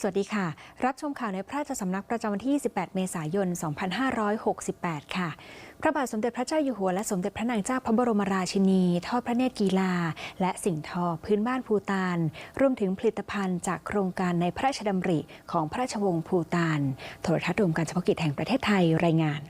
สวัสดีค่ะ รับชมข่าวในพระราชสำนักประจำวันที่28เมษายน 2568 ค่ะ พระบาทสมเด็จพระเจ้าอยู่หัวและสมเด็จพระนางเจ้าพระบรมราชินี ทอดพระเนตรกีฬา และสิ่งทอพื้นบ้านภูตาน รวมถึงผลิตภัณฑ์จากโครงการในพระราชดำริของพระราชวงศ์ภูตาน โทรทัศน์รวมการเฉพาะกิจแห่งประเทศไทยรายงาน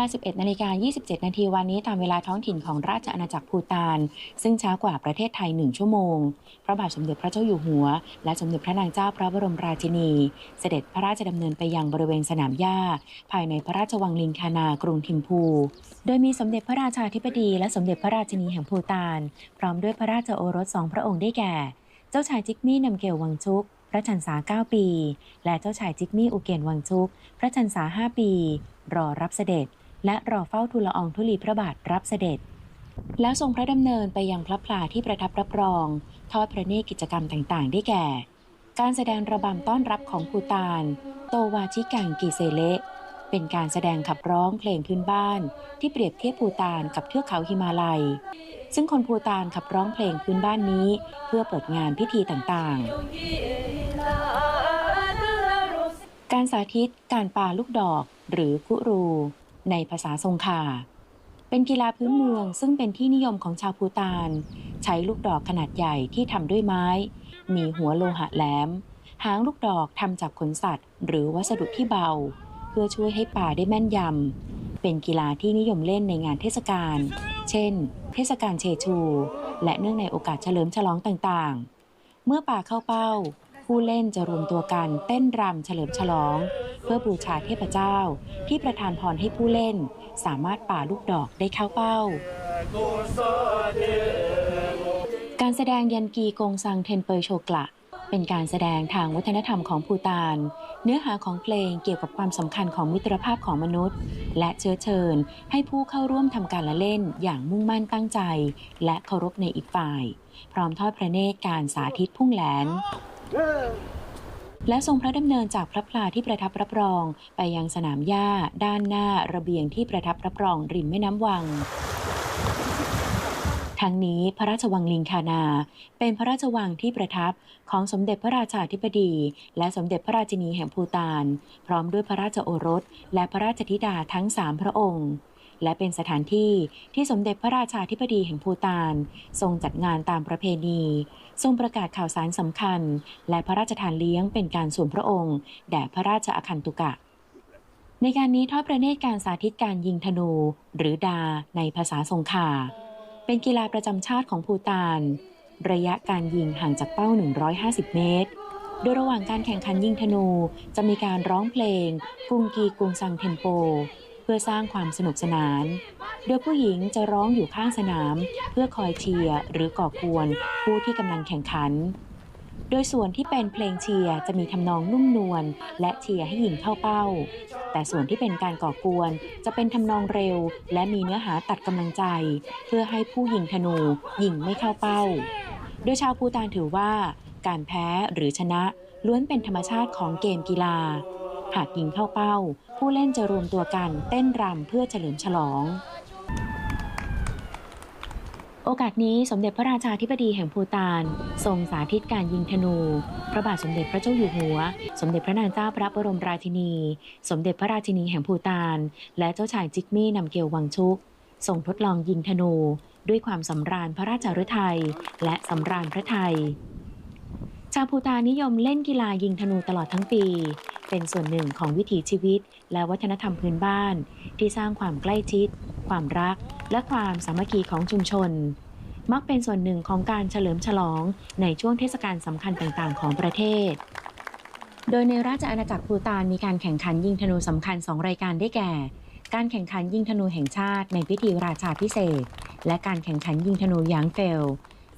ลา 11 นาฬิกา 27 นาทีวันนี้ตามเวลาท้องถิ่นของราชอาณาจักรภูตาน ซึ่งช้ากว่าประเทศไทย 1 ชั่วโมง พระบาทสมเด็จพระเจ้าอยู่หัว และสมเด็จพระนางเจ้าพระบรมราชินี เสด็จพระราชดำเนินไปยังบริเวณสนามหญ้า ภายในพระราชวังลิงคานากรุงทิมพู โดยมีสมเด็จพระราชาธิบดี และสมเด็จพระราชินีแห่งภูตาน พร้อมด้วยพระราชโอรสสองพระองค์ได้แก่ เจ้าชายจิกมี่นำเกลวังชุกพระชันษา 9 ปี และเจ้าชายจิกมี่อุเกนวังชุก พระชันษา 5 ปี รอรับเสด็จ และรอเฝ้าทูลละอองธุลีพระบาทรับเสด็จ แล้วทรงพระดำเนินไปยังพระพลาที่ประทับรับรอง ทอดพระเนตรกิจกรรมต่างๆ ได้แก่ การแสดงระบำต้อนรับของภูตาน โตวาชิกังกีเซเลเป็นการแสดงขับร้องเพลงพื้นบ้าน ที่เปรียบเทียบภูตานกับเทือกเขาหิมาลัย ซึ่งคนภูตานขับร้องเพลงพื้นบ้านนี้ เพื่อเปิดงานพิธีต่างๆ การสาธิตการปาลูกดอกหรือกุรู ในภาษาทรงคาเป็นกีฬาพื้นเมืองซึ่งเป็นที่นิยมของชาวภูตาน ใช้ลูกดอกขนาดใหญ่ที่ทำด้วยไม้ มีหัวโลหะแหลม หางลูกดอกทำจากขนสัตว์ หรือวัสดุที่เบา เพื่อช่วยให้ป่าได้แม่นยำ เป็นกีฬาที่นิยมเล่นในงานเทศกาล เช่น เทศกาลเชชู และเนื่องในโอกาสเฉลิมฉลองต่างๆ เมื่อป่าเข้าเป้า ผู้เล่นจะรวมตัวกันเต้นรำเฉลิมฉลอง เพื่อบูชาเทพเจ้า ที่ประทานพรให้ผู้เล่น สามารถป่าลูกดอกได้เข้าเป้า การแสดงยันกีกงซังเทนเปยโชกละเป็นการแสดงทางวัฒนธรรมของภูตาน เนื้อหาของเพลงเกี่ยวกับความสำคัญของมิตรภาพของมนุษย์ และเชื้อเชิญ ให้ผู้เข้าร่วมทำการละเล่นอย่างมุ่งมั่นตั้งใจ และเคารพในอีกฝ่าย พร้อมทอดพระเนตรการสาธิตพุ่งแหลน และทรงพระดำเนินจากพระพลาที่ประทับรับรอง ไปยังสนามหญ้า ด้านหน้าระเบียงที่ประทับรับรองริมแม่น้ำวัง ทั้งนี้พระราชวังลิงคานา เป็นพระราชวังที่ประทับของสมเด็จพระราชาธิบดี และสมเด็จพระราชินีแห่งภูตาน พร้อมด้วยพระราชโอรส และพระราชธิดาทั้งสามพระองค์และเป็นสถานที่ที่สมเด็จพระราชาธิบดีแห่งภูตาน ทรงจัดงานตามประเพณี ทรงประกาศข่าวสารสำคัญ และพระราชทานเลี้ยงเป็นการส่วนพระองค์ แด่พระราชอาคันตุกะ ในการนี้ทอดพระเนตรการสาธิตการยิงธนู หรือดาในภาษาสงขลาเป็นกีฬาประจำชาติของภูตาน ระยะการยิงห่างจากเป้า 150 เมตร โดยระหว่างการแข่งขันยิงธนูจะมีการร้องเพลงกุงกีกุงซังเทมโป เพื่อสร้างความสนุกสนาน โดยผู้หญิงจะร้องอยู่ข้างสนาม เพื่อคอยเชียร์หรือก่อกวนผู้ที่กำลังแข่งขัน โดยส่วนที่เป็นเพลงเชียร์จะมีทำนองนุ่มนวลและเชียร์ให้ยิงเข้าเป้า แต่ส่วนที่เป็นการก่อกวนจะเป็นทำนองเร็ว และมีเนื้อหาตัดกำลังใจ เพื่อให้ผู้ยิงธนูยิงไม่เข้าเป้า โดยชาวภูตานถือว่า การแพ้หรือชนะล้วนเป็นธรรมชาติของเกมกีฬา หากยิงเข้าเป้า ผู้เล่นจะรวมตัวกันเต้นรำเพื่อเฉลิมฉลอง โอกาสนี้สมเด็จพระราชาธิบดีแห่งภูตาน ทรงสาธิตการยิงธนู พระบาทสมเด็จพระเจ้าอยู่หัว สมเด็จพระนางเจ้าพระบรมราชินี สมเด็จพระราชินีแห่งภูตาน และเจ้าชายจิกมี่นำเกลวังชุกทรงทดลองยิงธนูด้วยความสำราญพระราชฤทัยและสำราญพระไทยชาวภูตานนิยมเล่นกีฬายิงธนูตลอดทั้งปี เป็นส่วนหนึ่งของวิถีชีวิต และวัฒนธรรมพื้นบ้าน ที่สร้างความใกล้ชิด ความรัก และความสามัคคีของชุมชน มักเป็นส่วนหนึ่งของการเฉลิมฉลองในช่วงเทศกาลสำคัญต่างๆ ของประเทศ โดยในราชอาณาจักรภูตานมีการแข่งขันยิงธนูสำคัญ 2 รายการได้แก่ การแข่งขันยิงธนูแห่งชาติในพิธีราชาพิเศษ และการแข่งขันยิงธนูยางเฟล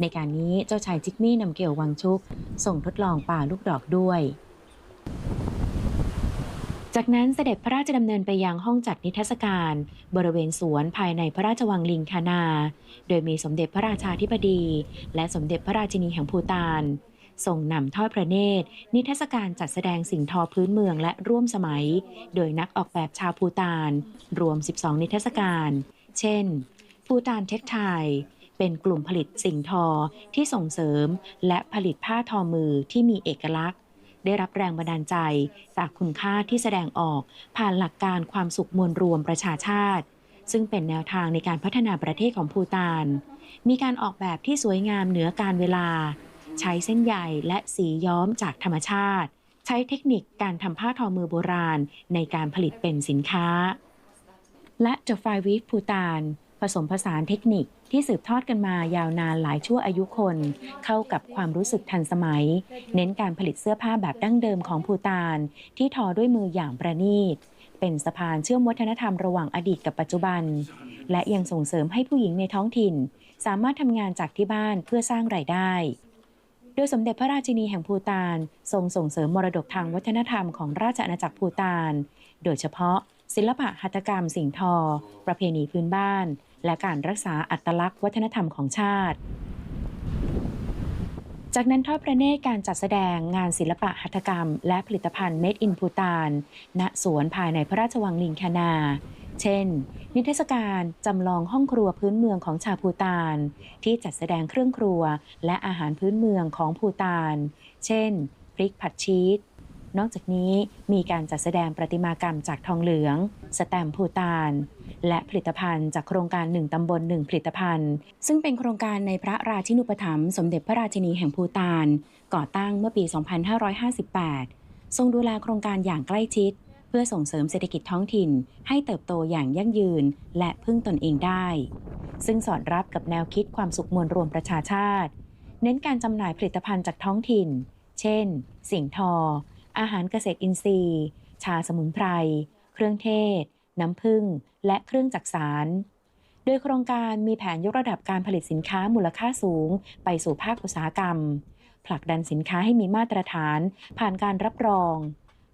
ในการนี้เจ้าชายจิกมี่นำเกลวังชุก ส่งทดลองป่าลูกดอกด้วย จากนั้นเสด็จพระราชดำเนินไปยังห้องจัดนิทรรศการ บริเวณสวนภายในพระราชวังลิงคานา โดยมีสมเด็จพระราชาธิบดี และสมเด็จพระราชินีแห่งภูตานทรงนำทอดพระเนตร นิทรรศการจัดแสดงสิ่งทอพื้นเมืองและร่วมสมัย โดยนักออกแบบชาวภูตาน รวม 12 นิทรรศการ เช่นภูตานเทคไทเป็นกลุ่มผลิตสิ่งทอที่ส่งเสริม และผลิตผ้าทอมือที่มีเอกลักษณ์ ได้รับแรงบันดาลใจ จากคุณค่าที่แสดงออก ผ่านหลักการความสุขมวลรวมประชาชาติ ซึ่งเป็นแนวทางในการพัฒนาประเทศของภูตาน มีการออกแบบที่สวยงามเหนือการเวลา ใช้เส้นใยและสีย้อมจากธรรมชาติ ใช้เทคนิคการทำผ้าทอมือโบราณในการผลิตเป็นสินค้า และ The Five Week ภูตานผสมผสานเทคนิค ที่สืบทอดกันมายาวนานหลายชั่วอายุคน เข้ากับความรู้สึกทันสมัย เน้นการผลิตเสื้อผ้าแบบดั้งเดิมของภูตาน ที่ทอด้วยมืออย่างประณีต เป็นสะพานเชื่อมวัฒนธรรมระหว่างอดีตกับปัจจุบัน และยังส่งเสริมให้ผู้หญิงในท้องถิ่น สามารถทำงานจากที่บ้านเพื่อสร้างรายได้ โดยสมเด็จพระราชินีแห่งภูตานทรงส่งเสริมมรดกทางวัฒนธรรมของราชอาณาจักรภูตาน โดยเฉพาะศิลปะหัตถกรรมสิ่งทอ ประเพณีพื้นบ้าน และการรักษาอัตลักษณ์วัฒนธรรมของชาติ จากนั้นทอดพระเนตรการจัดแสดงงานศิลปะหัตถกรรม และผลิตภัณฑ์ Made in ภูตาน ณ สวนภายในพระราชวังลิงคานา เช่น นิทรรศการจำลองห้องครัวพื้นเมืองของชาวภูตาน ที่จัดแสดงเครื่องครัวและอาหารพื้นเมืองของภูตาน เช่น พริกผัดชีส นอกจากนี้มีการจัดแสดงประติมากรรมจากทองเหลือง สแตมป์ภูตาน และผลิตภัณฑ์จากโครงการหนึ่งตำบลหนึ่งผลิตภัณฑ์ ซึ่งเป็นโครงการในพระราชินุปถัมภ์สมเด็จพระราชินีแห่งภูตาน ก่อตั้งเมื่อปี 2558 ทรงดูแลโครงการอย่างใกล้ชิด เพื่อส่งเสริมเศรษฐกิจท้องถิ่น ให้เติบโตอย่างยั่งยืน และพึ่งตนเองได้ ซึ่งสอดรับกับแนวคิดความสุขมวลรวมประชาชาติ เน้นการจำหน่ายผลิตภัณฑ์จากท้องถิ่น เช่น สิ่งทอ อาหารเกษตรอินทรีย์ ชาสมุนไพร เครื่องเทศ น้ำผึ้ง และเครื่องจักสาร โดยโครงการมีแผนยกระดับการผลิตสินค้ามูลค่าสูง ไปสู่ภาคอุตสาหกรรม ผลักดันสินค้าให้มีมาตรฐาน ผ่านการรับรอง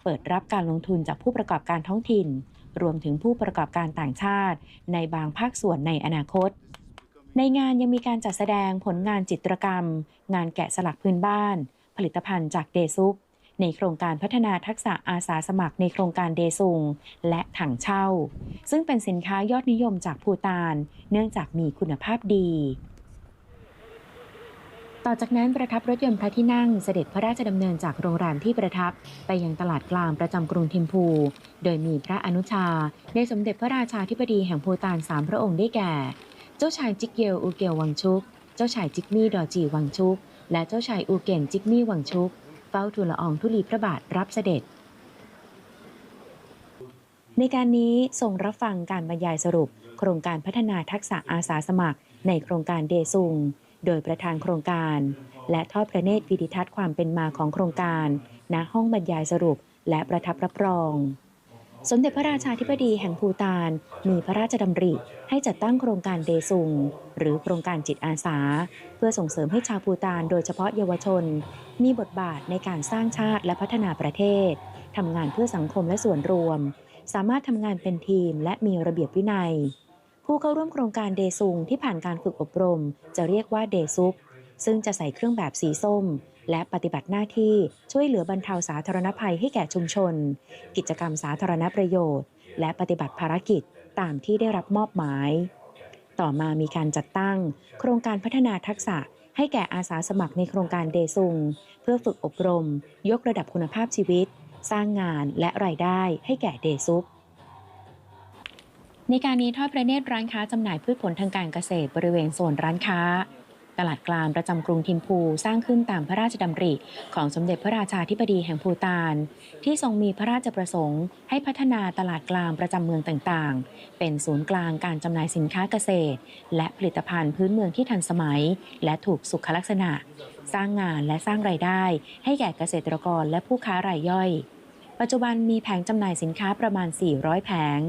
เปิดรับการลงทุนจากผู้ประกอบการท้องถิ่น รวมถึงผู้ประกอบการต่างชาติ ในบางภาคส่วนในอนาคตในงานยังมีการจัดแสดงผลงานจิตรกรรม งานแกะสลักพื้นบ้าน ผลิตภัณฑ์จากเดซุป ในโครงการพัฒนาทักษะอาสาสมัครในโครงการเดซุง และถังเช่า ซึ่งเป็นสินค้ายอดนิยมจากภูตาน เนื่องจากมีคุณภาพดีต่อจากนั้นประทับรถยนต์พระที่นั่งเสด็จพระราชดำเนินจากโรงแรมที่ประทับไปยังตลาดกลางประจำกรุงทิมพู โดยมีพระอนุชา ในสมเด็จพระราชาธิบดีแห่งภูตานสามพระองค์ได้แก่ เจ้าชายจิกเกลอูเกลวังชุก เจ้าชายจิกมี่ดอจีวังชุก และเจ้าชายอูเกนจิกมี่วังชุก เฝ้าทูลละอองธุลีพระบาทรับเสด็จ ในการนี้ทรงรับฟังการบรรยายสรุป โครงการพัฒนาทักษะอาสาสมัคร ในโครงการเดซุง โดยประธานโครงการ และทอดพระเนตรวิดิทัศน์ความเป็นมาของโครงการ ณห้องบรรยายสรุปและประทับรับรอง สมเด็จพระราชาธิบดีแห่งภูตานมีพระราชดำริให้จัดตั้งโครงการเดซุง หรือโครงการจิตอาสา เพื่อส่งเสริมให้ชาวภูตานโดยเฉพาะเยาวชน มีบทบาทในการสร้างชาติและพัฒนาประเทศทำงานเพื่อสังคมและส่วนรวม สามารถทำงานเป็นทีมและมีระเบียบวินัย ผู้เข้าร่วมโครงการเดซุงที่ผ่านการฝึกอบรม จะเรียกว่าเดซุปซึ่งจะใส่เครื่องแบบสีส้ม และปฏิบัติหน้าที่ช่วยเหลือบรรเทาสาธารณภัยให้แก่ชุมชน กิจกรรมสาธารณประโยชน์ และปฏิบัติภารกิจตามที่ได้รับมอบหมาย ต่อมามีการจัดตั้ง โครงการพัฒนาทักษะให้แก่อาสาสมัครในโครงการเดซุง เพื่อฝึกอบรม ยกระดับคุณภาพชีวิต สร้างงานและรายได้ให้แก่เดซุปในการนี้ทอดพระเนตรร้านค้าจำหน่ายพืชผลทางการเกษตรบริเวณโซนร้านค้า ตลาดกลางประจำกรุงทิมพูสร้างขึ้นตามพระราชดำริของสมเด็จพระราชาธิบดีแห่งภูตาน ที่ทรงมีพระราชประสงค์ให้พัฒนาตลาดกลางประจำเมืองต่างๆ เป็นศูนย์กลางการจำหน่ายสินค้าเกษตร และผลิตภัณฑ์พื้นเมืองที่ทันสมัย และถูกสุขลักษณะ สร้างงานและสร้างรายได้ ให้แก่เกษตรกรและผู้ค้ารายย่อย ปัจจุบันมีแผงจำหน่ายสินค้าประมาณ 400 แผง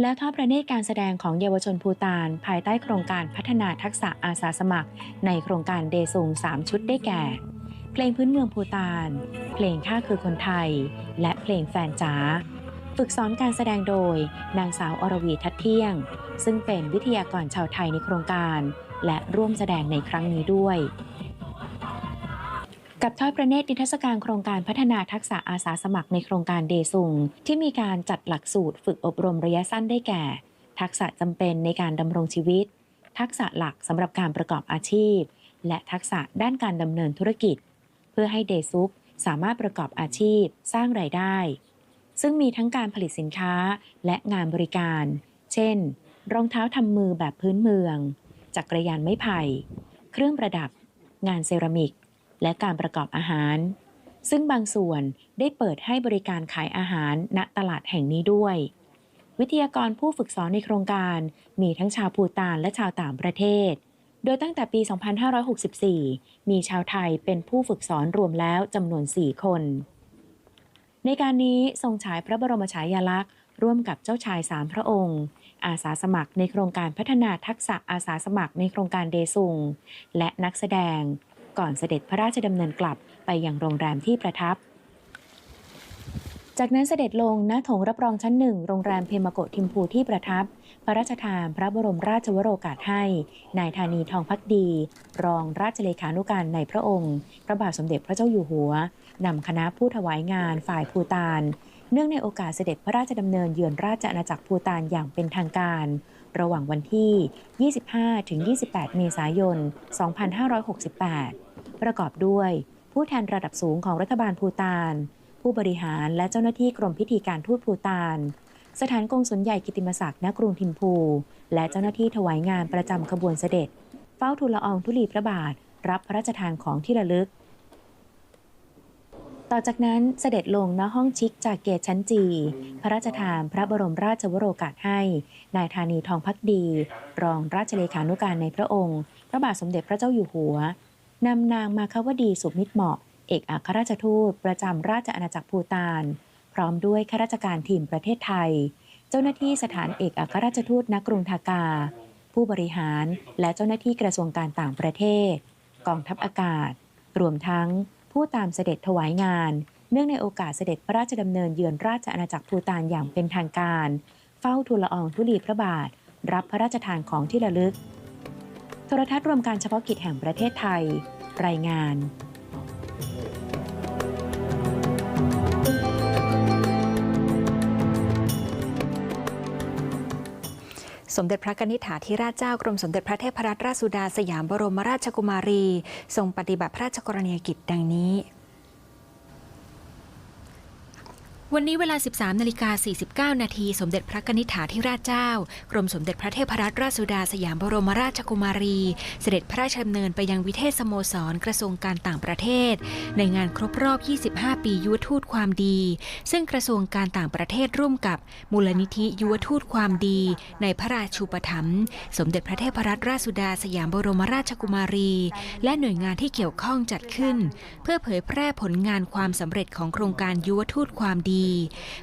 แล้วทอดพระเนตรการแสดงของเยาวชนภูตาน ภายใต้โครงการพัฒนาทักษะอาสาสมัคร ในโครงการเดซุง3 ชุดได้แก่ เพลงพื้นเมืองภูตาน เพลงข้าคือคนไทย และเพลงแฟนจ๋าฝึกสอนการแสดงโดย นางสาวอรวีทัดเที่ยง ซึ่งเป็นวิทยากรชาวไทยในโครงการ และร่วมแสดงในครั้งนี้ด้วย กับทอดพระเนตรนิทรรศการโครงการพัฒนาทักษะอาสาสมัครในโครงการเดซุง ที่มีการจัดหลักสูตรฝึกอบรมระยะสั้นได้แก่ ทักษะจำเป็นในการดำรงชีวิต ทักษะหลักสำหรับการประกอบอาชีพ และทักษะด้านการดำเนินธุรกิจ เพื่อให้เดซุกสามารถประกอบอาชีพ สร้างรายได้ ซึ่งมีทั้งการผลิตสินค้าและงานบริการ เช่น รองเท้าทำมือแบบพื้นเมือง จักรยานไม้ไผ่ เครื่องประดับ งานเซรามิก และการประกอบอาหาร ซึ่งบางส่วนได้เปิดให้บริการขายอาหารณตลาดแห่งนี้ด้วย วิทยากรผู้ฝึกสอนในโครงการมีทั้งชาวภูตานและชาวต่างประเทศ โดยตั้งแต่ปี 2564 มีชาวไทยเป็นผู้ฝึกสอนรวมแล้วจำนวน 4 คน ในการนี้ทรงฉายพระบรมฉายาลักษณ์ ร่วมกับเจ้าชายสามพระองค์อาสาสมัครในโครงการพัฒนาทักษะอาสาสมัครในโครงการเดซุง และนักแสดง ก่อนเสด็จพระราชดำเนินกลับไปยังโรงแรมที่ประทับ จากนั้นเสด็จลงณโถงรับรองชั้นหนึ่งโรงแรมเพมโกทิมพูที่ประทับ พระราชทานพระบรมราชวโรกาสให้ นายธานีทองพักดี รองราชเลขานุการในพระองค์ พระบาทสมเด็จพระเจ้าอยู่หัวนำคณะผู้ถวายงานฝ่ายภูตานเนื่องในโอกาสเสด็จพระราชดำเนินเยือนราชอาณาจักรภูตานอย่างเป็นทางการ ระหว่างวันที่ 25-28 เมษายน 2568 ประกอบด้วย ผู้แทนระดับสูงของรัฐบาลภูตาน ผู้บริหารและเจ้าหน้าที่กรมพิธีการทูตภูตาน สถานกงสุลใหญ่กิติมศักดิ์ณกรุงทิมพู และเจ้าหน้าที่ถวายงานประจำขบวนเสด็จ เฝ้าทูลละอองธุลีพระบาท รับพระราชทานของที่ระลึก ต่อจากนั้นเสด็จลงณห้องชิคจากเกตชั้นจี พระราชทานพระบรมราชวโรกาสให้ นายธานีทองพักดี รองราชเลขานุการในพระองค์ พระบาทสมเด็จพระเจ้าอยู่หัว นำนางมาคาวดีสุมิตรเหมาะ เอกอัครราชทูตประจำราชอาณาจักรภูตาน พร้อมด้วยข้าราชการทีมประเทศไทย เจ้าหน้าที่สถานเอกอัครราชทูตณกรุงทากา ผู้บริหารและเจ้าหน้าที่กระทรวงการต่างประเทศ กองทัพอากาศ รวมทั้งผู้ตามเสด็จถวายงาน เนื่องในโอกาสเสด็จพระราชดำเนินเยือนราชอาณาจักรภูตานอย่างเป็นทางการ เฝ้าทูลละอองธุลีพระบาท รับพระราชทานของที่ระลึก รทัศน์รวมการเฉพาะกิจแห่งประเทศไทย รายงานสมเด็จพระกนิษฐาธิราชเจ้ากรมสมเด็จพระเทพรัตนราชสุดาสยามบรมราชกุมารี ทรงปฏิบัติพระราชกรณียกิจดังนี้ วันนี้เวลา 13นาฬิกา49 นาที สมเด็จพระนิษฐาธิราชเจ้า กรมสมเด็จพระเทพรัตนราชสุดาสยามบรมราชกุมารี เสด็จพระราชดำเนินไปยังวิเทศสโมสรกระทรวงการต่างประเทศ ในงานครบรอบ 25 ปียุวทูตความดี ซึ่งกระทรวงการต่างประเทศร่วมกับมูลนิธิยุวทูตความดี ในพระราชูปถัมภ์สมเด็จพระเทพรัตนราชสุดาสยามบรมราชกุมารี และหน่วยงานที่เกี่ยวข้องจัดขึ้น เพื่อเผยแพร่ผลงานความสำเร็จของโครงการยุวทูตความดีดี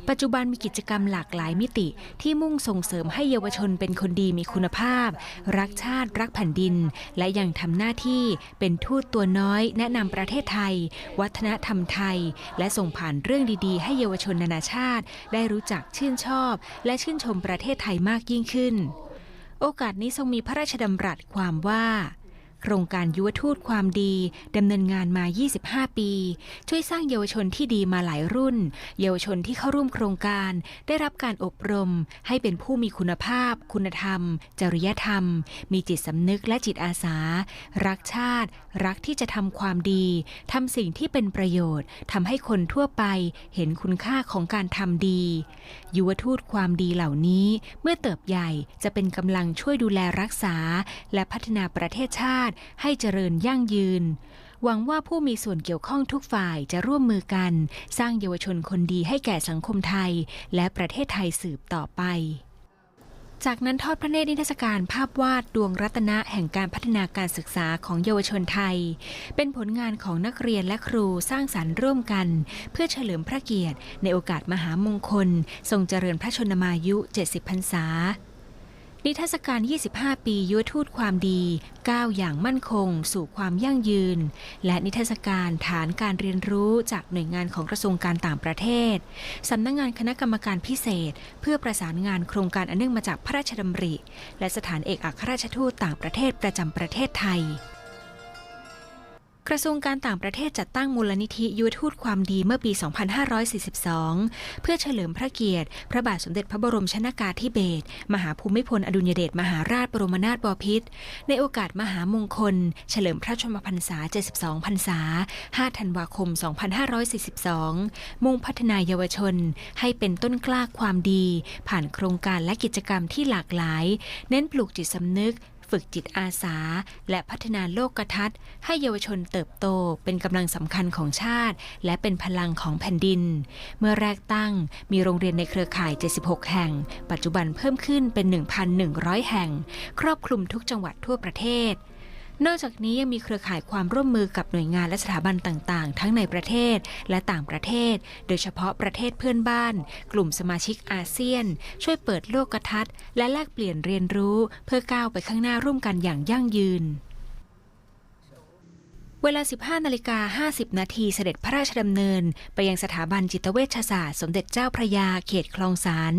ปัจจุบันมีกิจกรรมหลากหลายมิติที่มุ่งส่งเสริมให้เยาวชนเป็นคนดีมีคุณภาพ รักชาติรักแผ่นดิน และยังทำหน้าที่เป็นทูตตัวน้อย แนะนำประเทศไทย วัฒนธรรมไทย และส่งผ่านเรื่องดีๆ ให้เยาวชนนานาชาติ ได้รู้จักชื่นชอบ และชื่นชมประเทศไทยมากยิ่งขึ้น โอกาสนี้ทรงมีพระราชดำรัสความว่า โครงการยุวทูตความดีดำเนินงานมา 25 ปี ช่วยสร้างเยาวชนที่ดีมาหลายรุ่น เยาวชนที่เข้าร่วมโครงการ ได้รับการอบรม ให้เป็นผู้มีคุณภาพ คุณธรรม จริยธรรม มีจิตสำนึกและจิตอาสา รักชาติ รักที่จะทำความดีทำสิ่งที่เป็นประโยชน์ทำให้คนทั่วไปเห็นคุณค่าของการทำดี ยุวทูตความดีเหล่านี้ เมื่อเติบใหญ่จะเป็นกำลังช่วยดูแลรักษา และพัฒนาประเทศชาติให้เจริญยั่งยืน หวังว่าผู้มีส่วนเกี่ยวข้องทุกฝ่ายจะร่วมมือกัน สร้างเยาวชนคนดีให้แก่สังคมไทย และประเทศไทยสืบต่อไป จากนั้นทอดพระเนตรนิทรรศการภาพวาดดวงรัตนะแห่งการพัฒนาการศึกษาของเยาวชนไทย เป็นผลงานของนักเรียนและครูสร้างสรรค์ร่วมกัน เพื่อเฉลิมพระเกียรติ ในโอกาสมหามงคล ทรงเจริญพระชนมายุ 70 พรรษา นิทรรศการ 25 ปียุวทูตความดีก้าวอย่างมั่นคง สู่ความยั่งยืน และนิทรรศการฐานการเรียนรู้จากหน่วยงานของกระทรวงการต่างประเทศ สำนักงงานคณะกรรมการพิเศษ เพื่อประสานงานโครงการอันเนื่องมาจากพระราชดำริ และสถานเอกอัครราชทูตต่างประเทศประจำประเทศไทย กระทรวงการต่างประเทศจัดตั้งมูลนิธิยุวทูตความดีเมื่อปี 2542 เพื่อเฉลิมพระเกียรติ พระบาทสมเด็จพระบรมชนากาธิเบศร มหาภูมิพลอดุลยเดชมหาราชบรมนาถบพิตร ในโอกาสมหามงคล เฉลิมพระชนมพรรษา 72 พรรษา 5 ธันวาคม 2542 มุ่งพัฒนายเยาวชน ให้เป็นต้นกล้าความดี ผ่านโครงการและกิจกรรมที่หลากหลาย เน้นปลูกจิตสำนึก ฝึกจิตอาสา และพัฒนาโลกทัศน์ ให้เยาวชนเติบโตเป็นกำลังสำคัญของชาติ และเป็นพลังของแผ่นดิน เมื่อแรกตั้งมีโรงเรียนในเครือข่าย 76 แห่ง ปัจจุบันเพิ่มขึ้นเป็น 1,100 แห่ง ครอบคลุมทุกจังหวัดทั่วประเทศ นอกจากนี้ยังมีเครือข่ายความร่วมมือกับหน่วยงานและสถาบันต่าง ๆ ทั้งในประเทศและต่างประเทศ โดยเฉพาะประเทศเพื่อนบ้าน กลุ่มสมาชิกอาเซียน ช่วยเปิดโลกทัศน์ และแลกเปลี่ยนเรียนรู้ เพื่อก้าวไปข้างหน้าร่วมกันอย่างยั่งยืน เวลา 15นาฬิกา50 นาทีเสด็จพระราชดำเนิน ไปยังสถาบันจิตเวชศาสตร์ สมเด็จเจ้าพระยาเขตคลองสาร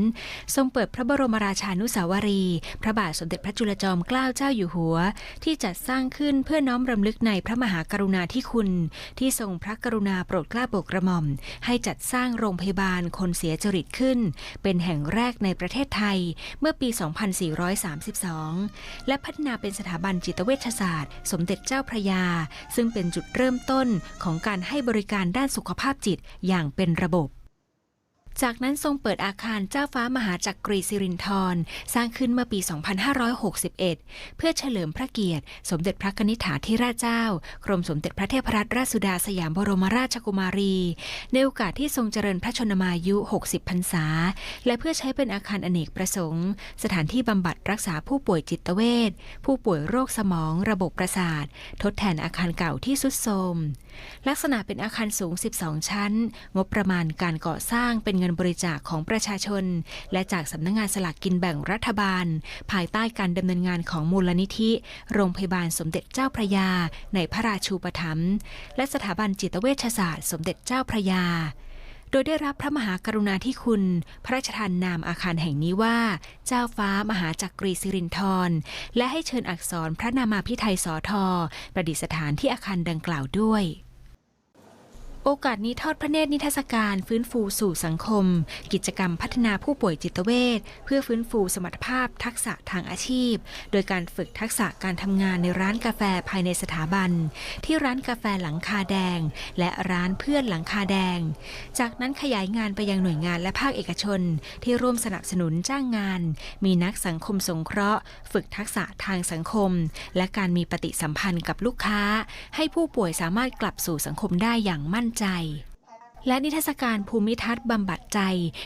ทรงเปิดพระบรมราชานุสาวรี พระบาทสมเด็จพระจุลจอมเกล้าเจ้าอยู่หัว ที่จัดสร้างขึ้นเพื่อน้อมรำลึกในพระมหากรุณาธิคุณ ที่ทรงพระกรุณาโปรดเกล้าโปรดกระหม่อม ให้จัดสร้างโรงพยาบาลคนเสียจริตขึ้น เป็นแห่งแรกในประเทศไทยเมื่อปี 2432 และพัฒนาเป็นสถาบันจิตเวชศาสตร์ สมเด็จเจ้าพระยา ซึ่งเป็นจุดเริ่มต้นของการให้บริการด้านสุขภาพจิตอย่างเป็นระบบ จากนั้นทรงเปิดอาคารเจ้าฟ้ามหาจักรีสิรินธรสร้างขึ้นเมื่อปี 2561 เพื่อเฉลิมพระเกียรติ สมเด็จพระนิธิาธิราชเจ้า กรมสมเด็จพระเทพรัตนราชสุดาสยามบรมราชกุมารี ในโอกาสที่ทรงเจริญพระชนมายุ 60 พรรษา และเพื่อใช้เป็นอาคารอเนกประสงค์ สถานที่บำบัดรักษาผู้ป่วยจิตเวชผู้ป่วยโรคสมอง ระบบประสาท ทดแทนอาคารเก่าที่สุดโทรมลักษณะเป็นอาคารสูง 12 ชั้น งบประมาณการก่อสร้างเป็นเงินบริจาคของประชาชน และจากสำนักงงานสลากกินแบ่งรัฐบาล ภายใต้การดำเนินงานของมูลนิธิ โรงพยาบาลสมเด็จเจ้าพระยา ในพระราชูปถัมภ์และสถาบันจิตเวชศาสตร์ สมเด็จเจ้าพระยา โดยได้รับพระมหากรุณาธิคุณ พระราชทานนามอาคารแห่งนี้ว่า เจ้าฟ้ามหาจักรีสิรินธรและให้เชิญอักษรพระนามาพิไทยสอทอประดิษฐานที่อาคารดังกล่าวด้วย โอกาสนี้ทอดพระเนตรนิทรรศการฟื้นฟูสู่สังคม กิจกรรมพัฒนาผู้ป่วยจิตเวชเพื่อฟื้นฟูสมรรถภาพทักษะทางอาชีพ โดยการฝึกทักษะการทำงานในร้านกาแฟภายในสถาบัน ที่ร้านกาแฟหลังคาแดง และร้านเพื่อนหลังคาแดง จากนั้นขยายงานไปยังหน่วยงานและภาคเอกชน ที่ร่วมสนับสนุนจ้างงาน มีนักสังคมสงเคราะห์ ฝึกทักษะทางสังคม และการมีปฏิสัมพันธ์กับลูกค้า ให้ผู้ป่วยสามารถกลับสู่สังคมได้อย่างมั่นใจ และนิทรรศการภูมิทัศน์บำบัดใจ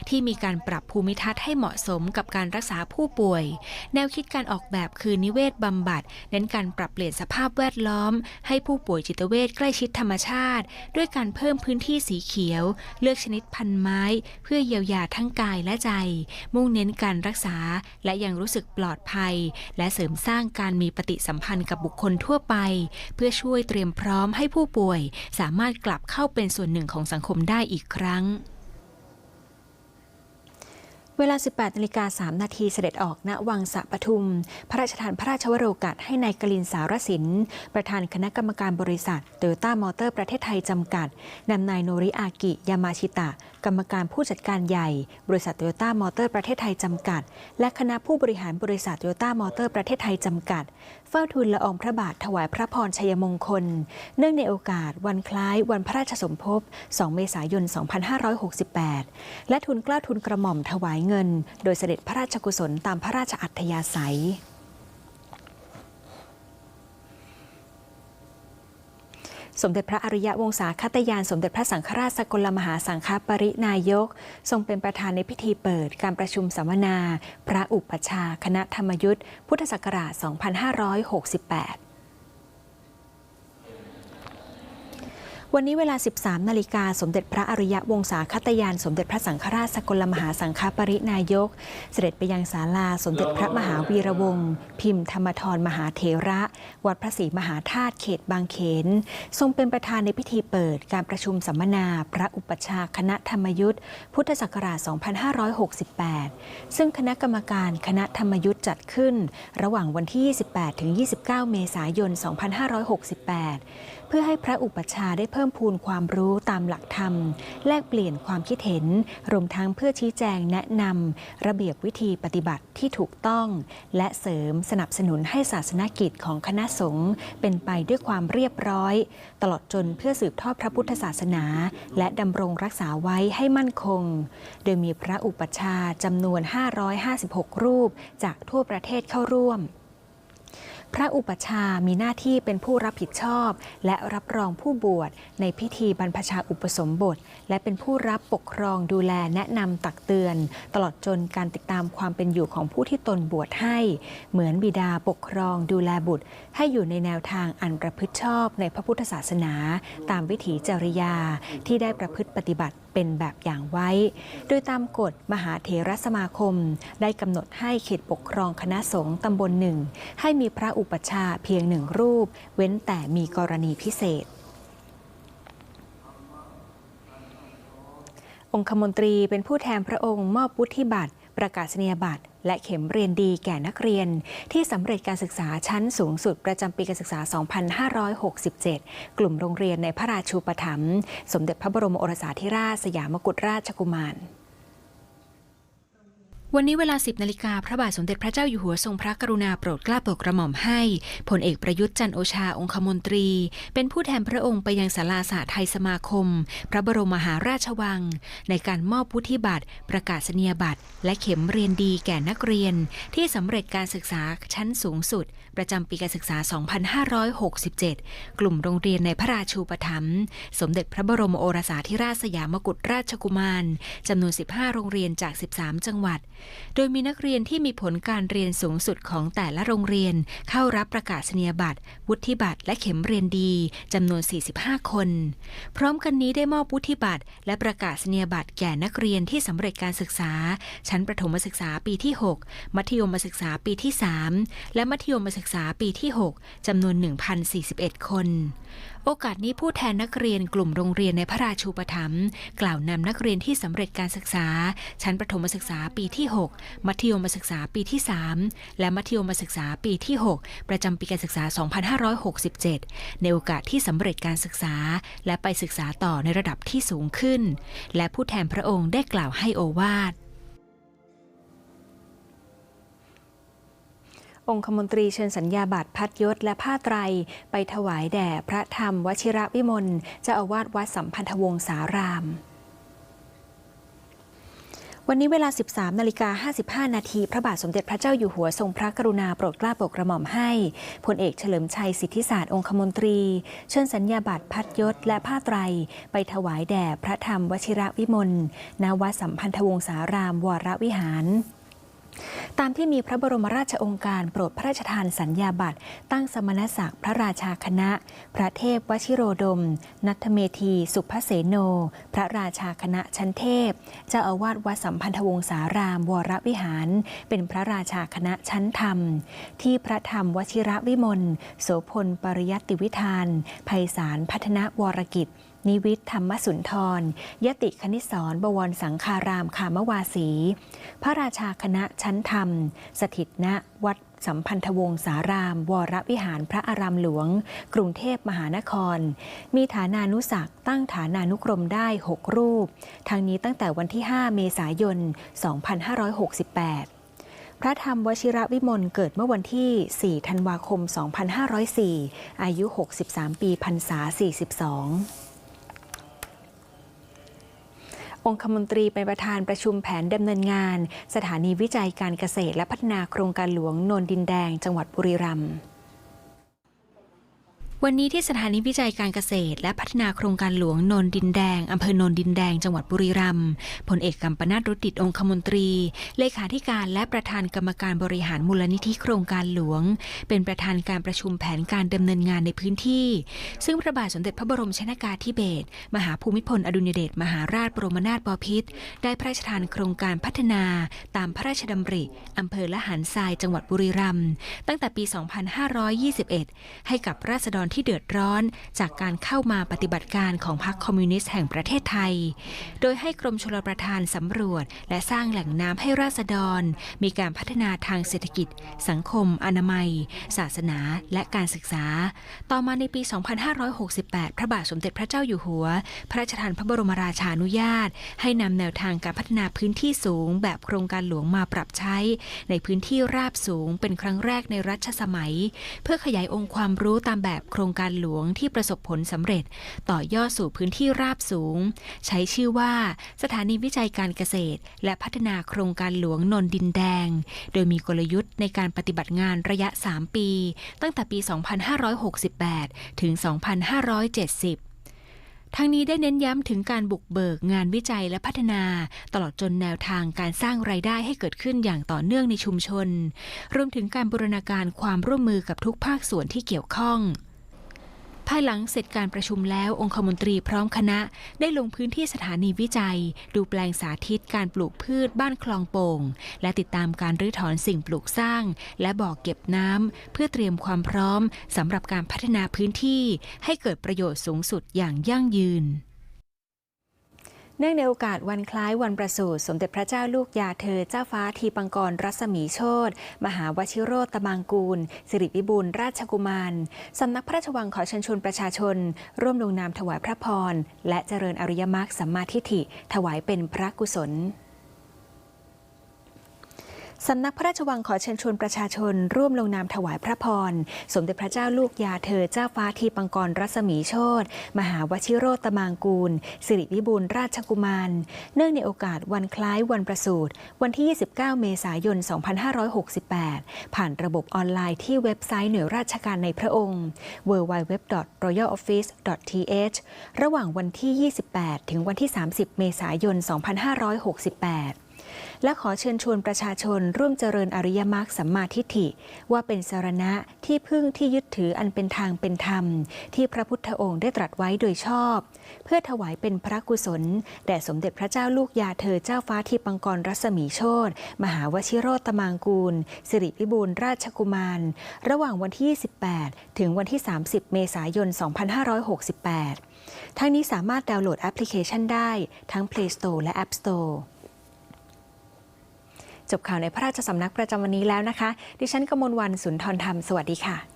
ที่มีการปรับภูมิทัศน์ให้เหมาะสมกับการรักษาผู้ป่วย แนวคิดการออกแบบคือนิเวศบำบัดเน้นการปรับเปลี่ยนสภาพแวดล้อม ให้ผู้ป่วยจิตเวชใกล้ชิดธรรมชาติ ด้วยการเพิ่มพื้นที่สีเขียว เลือกชนิดพันไม้ เพื่อเยียวยาทั้งกายและใจ มุ่งเน้นการรักษา และยังรู้สึกปลอดภัย และเสริมสร้างการมีปฏิสัมพันธ์กับบุคคลทั่วไป เพื่อช่วยเตรียมพร้อมให้ผู้ป่วย สามารถกลับเข้าเป็นส่วนหนึ่งของสังคมได้อีกครั้ง เวลา 18นาฬิกา3นาทีเสด็จออกณวังสะปทุม พระราชทานพระราชวโรกาสให้นายกลินสารสิน ประธานคณะกรรมการบริษัทโตโยต้ามอเตอร์ประเทศไทยจำกัดนำนายโนริอากิ ยามาชิตะ กรรมการผู้จัดการใหญ่ บริษัทโตโยต้ามอเตอร์ประเทศไทยจำกัด และคณะผู้บริหารบริษัทโตโยต้ามอเตอร์ประเทศไทยจำกัด เฝ้าทูลละอองพระบาทถวายพระพรชัยมงคล เนื่องในโอกาสวันคล้ายวันพระราชสมภพ 2 เมษายน 2568 และทุนเกล้าทุนกระหม่อมถวายเงิน โดยเสด็จพระราชกุศลตามพระราชอัธยาศัย สมเด็จพระอริยวงศาคตยาน สมเด็จพระสังฆราชสกลมหาสังฆปรินายก ทรงเป็นประธานในพิธีเปิดการประชุมสัมมนา พระอุปชาคณะธรรมยุทธ์พุทธศักราช 2568 วันนี้เวลา 13 นาฬิกาสมเด็จพระอริยะวงศาคตยาน สมเด็จพระสังฆราชสกลมหาสังฆปรินายก เสด็จไปยังศาลาสมเด็จพระมหาวีระวงศ์พิมพ์ธรรมทรมหาเถระ วัดพระศรีมหาธาตุเขตบางเขน ทรงเป็นประธานในพิธีเปิดการประชุมสัมมนา พระอุปชฌาคณะธรรมยุทธ์พุทธศักราช 2568 ซึ่งคณะกรรมการคณะธรรมยุทธ์จัดขึ้น ระหว่างวันที่ 28 ถึง 29 เมษายน 2568เพื่อให้พระอุปชฌาย์ได้เพิ่มพูนความรู้ตามหลักธรรม แลกเปลี่ยนความคิดเห็น รวมทั้งเพื่อชี้แจงแนะนำระเบียบวิธีปฏิบัติที่ถูกต้อง และเสริมสนับสนุนให้ศาสนกิจของคณะสงฆ์เป็นไปด้วยความเรียบร้อย ตลอดจนเพื่อสืบทอดพระพุทธศาสนา และดำรงรักษาไว้ให้มั่นคง โดยมีพระอุปชฌาย์จำนวน 556 รูปจากทั่วประเทศเข้าร่วม พระอุปชามีหน้าที่เป็นผู้รับผิดชอบ และรับรองผู้บวชในพิธีบรรพชาอุปสมบท และเป็นผู้รับปกครองดูแลแนะนำตักเตือน ตลอดจนการติดตามความเป็นอยู่ของผู้ที่ตนบวชให้ เหมือนบิดาปกครองดูแลบุตร ให้อยู่ในแนวทางอันประพฤติชอบในพระพุทธศาสนา ตามวิถีจริยาที่ได้ประพฤติปฏิบัติ เป็นแบบอย่างไว้ โดยตามกฎมหาเถรสมาคม ได้กำหนดให้เขตปกครองคณะสงฆ์ตำบลหนึ่ง ให้มีพระอุปชฌาเพียงหนึ่งรูป เว้นแต่มีกรณีพิเศษองคมนตรีเป็นผู้แทนพระองค์มอบวุฒิบัตร ประกาศนียบัตร และเข็มเรียนดีแก่นักเรียน ที่สำเร็จการศึกษาชั้นสูงสุดประจำปีการศึกษา 2567 กลุ่มโรงเรียนในพระราชูปถัมภ์สมเด็จพระบรมโอรสาธิราชสยามกุฎราชกุมาร วันนี้เวลา 10นาฬิกาพระบาทสมเด็จพระเจ้าอยู่หัวทรงพระกรุณาโปรดเกล้าโปรดกระหม่อมให้พลเอกประยุทธ์จันโอชาองคมนตรี เป็นผู้แทนพระองค์ไปยังศาลาสาไทยสมาคม พระบรมมหาราชวัง ในการมอบวุฒิบัตร ประกาศนียบัตร และเข็มเรียนดีแก่นักเรียน ที่สำเร็จการศึกษาชั้นสูงสุด ประจำปีการศึกษา 2567 กลุ่มโรงเรียนในพระราชูปถัมภ์สมเด็จพระบรมโอรสาธิราชสยามกุฎราชกุมารจำนวน 15 โรงเรียนจาก 13 จังหวัด โดยมีนักเรียนที่มีผลการเรียนสูงสุดของแต่ละโรงเรียน เข้ารับประกาศนียบัตร วุฒิบัตร และเข็มเรียนดีจำนวน 45 คน พร้อมกันนี้ได้มอบวุฒิบัตร และประกาศนียบัตรแก่นักเรียนที่สำเร็จการศึกษา ชั้นประถมศึกษาปีที่ 6 มัธยมศึกษาปีที่ 3 และมัธยมศึกกษาปีที่ 6จำนวน 1,041 คน โอกาสนี้ผู้แทนนักเรียนกลุ่มโรงเรียนในพระราชูปถัมภ์กล่าวนำนักเรียนที่สำเร็จการศึกษา ชั้นประถมศึกษาปีที่ 6 มัธยมศึกษาปีที่ 3 และมัธยมศึกษาปีที่ 6 ประจำปีการศึกษา 2567 ในโอกาสที่สำเร็จการศึกษา และไปศึกษาต่อในระดับที่สูงขึ้น และผู้แทนพระองค์ได้กล่าวให้โอวาท องคมนตรีเชิญสัญญาบัตรพัดยศและผ้าไตร ไปถวายแด่พระธรรมวชิระวิมลเจ้าอาวาสวัดสัมพันธวงศารามวันนี้เวลา 13 นาฬิกา 55 นาที พระบาทสมเด็จพระเจ้าอยู่หัวทรงพระกรุณาโปรดเกล้าโปรดกระหม่อมให้ พลเอกเฉลิมชัยสิทธิศาสตร์องคมนตรี เชิญสัญญาบัตรพัดยศและผ้าไตร ไปถวายแด่พระธรรมวชิระวิมลณวัดสัมพันธวงศารามวรวิหาร ตามที่มีพระบรมราชองค์การโปรดพระราชทานสัญญาบัตร ตั้งสมณศักดิ์พระราชาคณะ พระเทพวชิโรดม นัทเมธี สุภเสโน พระราชาคณะชั้นเทพ เจ้าอาวาสวัดสัมพันธวงศาราม วรวิหาร เป็นพระราชาคณะชั้นธรรม ที่พระธรรมวชิระวิมลโสพลปริยัติวิธานไพศาลพัฒนวรกิจ นิวิทย์ธรรมสุนทร ยติคณิสรบวรสังคารามคามวาสี พระราชาคณะชั้นธรรม สถิตณวัดสัมพันธวงศาราม วรวิหารพระอารามหลวง กรุงเทพมหานคร มีฐานานุศักตั้งฐานานุกรมได้ 6 รูปทั้งนี้ตั้งแต่วันที่ 5 เมษายน 2568พระธรรมวชิระวิมลเกิดเมื่อวันที่ 4 ธันวาคม 2504 อายุ 63 ปีพรรษา 42 องคมนตรีเป็นประธานประชุมแผนดำเนินงาน สถานีวิจัยการเกษตรและพัฒนาโครงการหลวงนนดินแดง จังหวัดบุรีรัมย์ วันนี้ที่สถานีวิจัยการเกษตร และพัฒนาโครงการหลวงนนดินแดง อำเภอโนนดินแดง จังหวัดบุรีรัมย์พลเอกกัมปนาตรุตติดองคมนตรี เลขาธิการและประธานกรรมการบริหารมูลนิธิโครงการหลวง เป็นประธานการประชุมแผนการดำเนินงานในพื้นที่ ซึ่งพระบาทสมเด็จพระบรมชนากาธิเบศรมหาภูมิพลอดุลยเดชมหาราชบรมนาถบพิตรได้พระราชทานโครงการพัฒนาตามพระราชดำริอำเภอละหารทรายจังหวัดบุรีรัมย์ตั้งแต่ปี 2521 ให้กับราษฎรที่เดือดร้อนจากการเข้ามาปฏิบัติการของพรรคคอมมิวนิสต์แห่งประเทศไทย โดยให้กรมชลประทานสำรวจ และสร้างแหล่งน้ำให้ราษฎร มีการพัฒนาทางเศรษฐกิจ สังคม อนามัย ศาสนา และการศึกษา ต่อมาในปี 2568 พระบาทสมเด็จพระเจ้าอยู่หัว พระราชทานพระบรมราชานุญาต ให้นำแนวทางการพัฒนาพื้นที่สูง แบบโครงการหลวงมาปรับใช้ ในพื้นที่ราบสูงเป็นครั้งแรกในรัชสมัย เพื่อขยายองค์ความรู้ตามแบบครงการหลวงที่ประสบผลสำเร็จ ต่อยอดสู่พื้นที่ราบสูง ใช้ชื่อว่าสถานีวิจัยการเกษตร และพัฒนาโครงการหลวงนนดินแดง โดยมีกลยุทธ์ในการปฏิบัติงานระยะ 3 ปี ตั้งแต่ปี 2568 ถึง 2570ทั้งนี้ได้เน้นย้ำถึงการบุกเบิกงานวิจัยและพัฒนา ตลอดจนแนวทางการสร้างรายได้ให้เกิดขึ้นอย่างต่อเนื่องในชุมชน รวมถึงการบูรณาการความร่วมมือกับทุกภาคส่วนที่เกี่ยวข้อง ภายหลังเสร็จการประชุมแล้วองคมนตรีพร้อมคณะได้ลงพื้นที่สถานีวิจัย ดูแปลงสาธิตการปลูกพืชบ้านคลองโป่ง และติดตามการรื้อถอนสิ่งปลูกสร้าง และบ่อเก็บน้ำเพื่อเตรียมความพร้อมสำหรับการพัฒนาพื้นที่ให้เกิดประโยชน์สูงสุดอย่างยั่งยืน เนื่องในโอกาสวันคล้ายวันประสูติสมเด็จพระเจ้าลูกยาเธอเจ้าฟ้าทีปังกรรัศมีโชตมหาวชิโรตมังกูล สิริวิบูลราชกุมาร สำนักพระราชวังขอเชิญชวนประชาชน ร่วมลงนามถวายพระพร และเจริญอริยมรรคสัมมาทิฏฐิถวายเป็นพระกุศล สำนักพระราชวังขอเชิญชวนประชาชน ร่วมลงนามถวายพระพร สมเด็จพระเจ้าลูกยาเธอเจ้าฟ้าทีปังกรรัศมีโชตมหาวชิโรตมางกูล สิริวิบูลราชกุมาร เนื่องในโอกาสวันคล้ายวันประสูติวันที่ 29 เมษายน 2568 ผ่านระบบออนไลน์ที่เว็บไซต์หน่วยราชการในพระองค์ www.royaloffice.th ระหว่างวันที่ 28 ถึงวันที่ 30 เมษายน 2568 และขอเชิญชวนประชาชนร่วมเจริญอริยมรรคสัมมาทิฏฐิ ว่าเป็นสารณะที่พึ่งที่ยึดถืออันเป็นทางเป็นธรรม ที่พระพุทธองค์ได้ตรัสไว้โดยชอบ เพื่อถวายเป็นพระกุศล แด่สมเด็จพระเจ้าลูกยาเธอเจ้าฟ้าทิปังกรรัศมีโชตมหาวชิโรตมางกูล สิริพิบูลราชกุมาร ระหว่างวันที่ 28 ถึงวันที่ 30 เมษายน 2568ทั้งนี้สามารถดาวน์โหลดแอปพลิเคชันได้ทั้ง Play Store และ App Store จบข่าวในพระราชสำนักประจำวันนี้แล้วนะคะ ดิฉันกมลวันสุนทรธรรม สวัสดีค่ะ